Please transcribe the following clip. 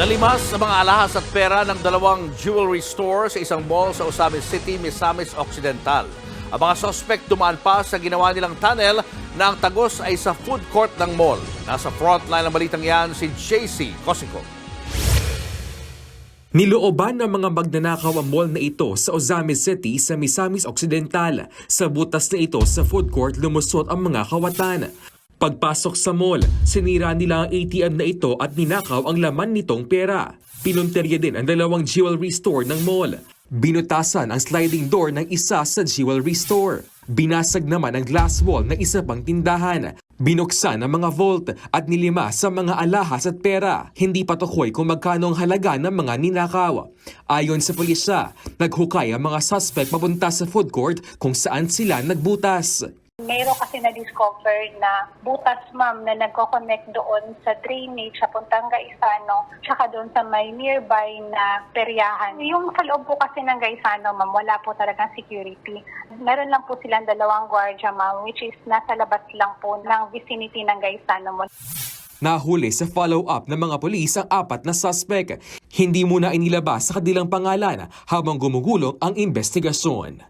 Nalimas sa mga alahas at pera ng dalawang jewelry store sa isang mall sa Osamis City, Misamis Occidental. Ang mga suspect dumaan pa sa ginawa nilang tunnel na ang tagos ay sa food court ng mall. Nasa frontline ng balitang yan si JC Cosico. Nilooban ng mga magnanakaw ang mall na ito sa Ozamis City sa Misamis Occidental. Sa butas na ito sa food court lumusot ang mga kawatan. Pagpasok sa mall, sinira nila ang ATM na ito at ninakaw ang laman nitong pera. Pinunterya din ang dalawang jewelry store ng mall. Binutasan ang sliding door ng isa sa jewelry store. Binasag naman ang glass wall ng isa pang tindahan. Binuksan ang mga vault at nilima sa mga alahas at pera. Hindi patukoy kung magkano ang halaga ng mga ninakaw. Ayon sa pulisya, naghukay ang mga suspect papunta sa food court kung saan sila nagbutas. Meron kasi na-discover na butas ma'am na nagko-connect doon sa drainage sa Puntang Gaisano tsaka doon sa may nearby na peryahan. Yung sa loob po kasi ng Gaisano ma'am, wala po talagang security. Meron lang po silang dalawang gwardiya ma'am which is nasa labas lang po ng vicinity ng Gaisano mo. Nahuli sa follow-up ng mga pulis ang apat na suspect. Hindi muna inilabas sa kanilang pangalan habang gumugulong ang investigasyon.